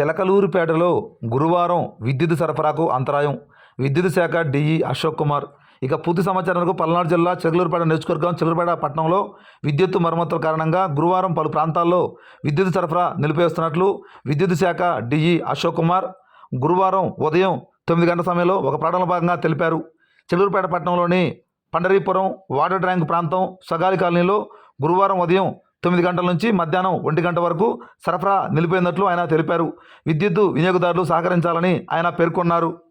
చిలకలూరుపేటలో గురువారం విద్యుత్ సరఫరాకు అంతరాయం. విద్యుత్ శాఖ డిఈ అశోక్ కుమార్. ఇక పూర్తి సమాచారానికి పల్నాడు జిల్లా చిలకలూరుపేట నియోజకవర్గం చిలకలూరుపేట పట్టణంలో విద్యుత్ మరమ్మతుల కారణంగా గురువారం పలు ప్రాంతాల్లో విద్యుత్ సరఫరా నిలిపివేస్తున్నట్లు విద్యుత్ శాఖ డిఈ అశోక్ కుమార్ గురువారం ఉదయం తొమ్మిది గంటల సమయంలో ఒక ప్రకటనలో భాగంగా తెలిపారు. చిలకలూరుపేట పట్టణంలోని పండరీపురం వాటర్ ట్యాంక్ ప్రాంతం సగాలి కాలనీలో గురువారం ఉదయం తొమ్మిది గంటల నుంచి మధ్యాహ్నం ఒంటి గంట వరకు సరఫరా నిలిపోయినట్లు ఆయన తెలిపారు. విద్యుత్ వినియోగదారులు సహకరించాలని ఆయన పేర్కొన్నారు.